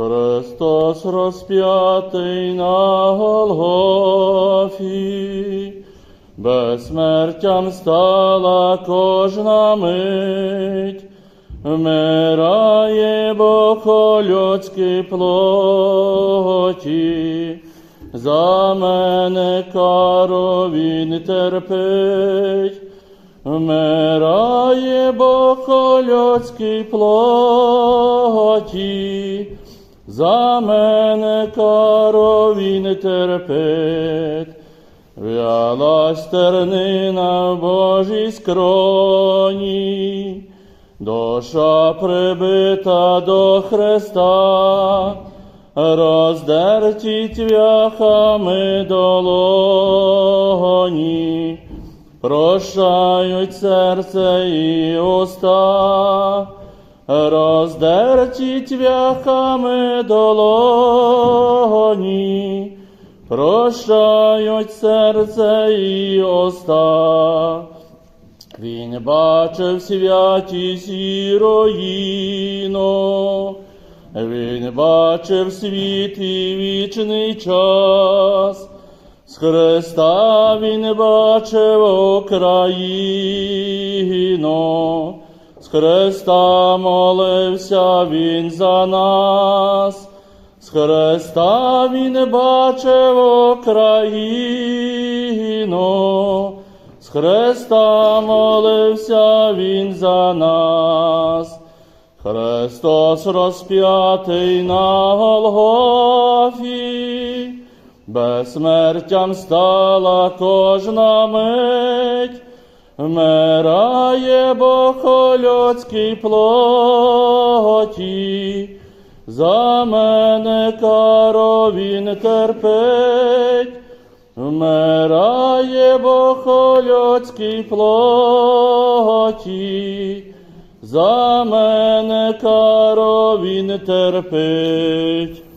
Христос розп'ятий на Голгофі, безсмертям стала кожна мить, вмирає Бог у людській плоті, за мене кару він терпить. Вмирає Бог у людській плоті, за мене кару він терпить. В'ялась тернина в Божій скроні, душа прибита до Христа, роздерті твяхами долоні. Прощають серце і уста, роздерті твяхами долоні, прощають серце і уста. Він бачив святість і руїну, він бачив світ і вічний час. З Христа він бачив Україну, з Христа молився він за нас, з Христа він бачив Україну, з Христа молився він за нас. Христос розп'ятий на Голгофі, безсмертям стала кожна мить, вмирає Бог людській плоті, за мене кару він терпить, вмирає Бог людській плоті, за мене кару він терпить.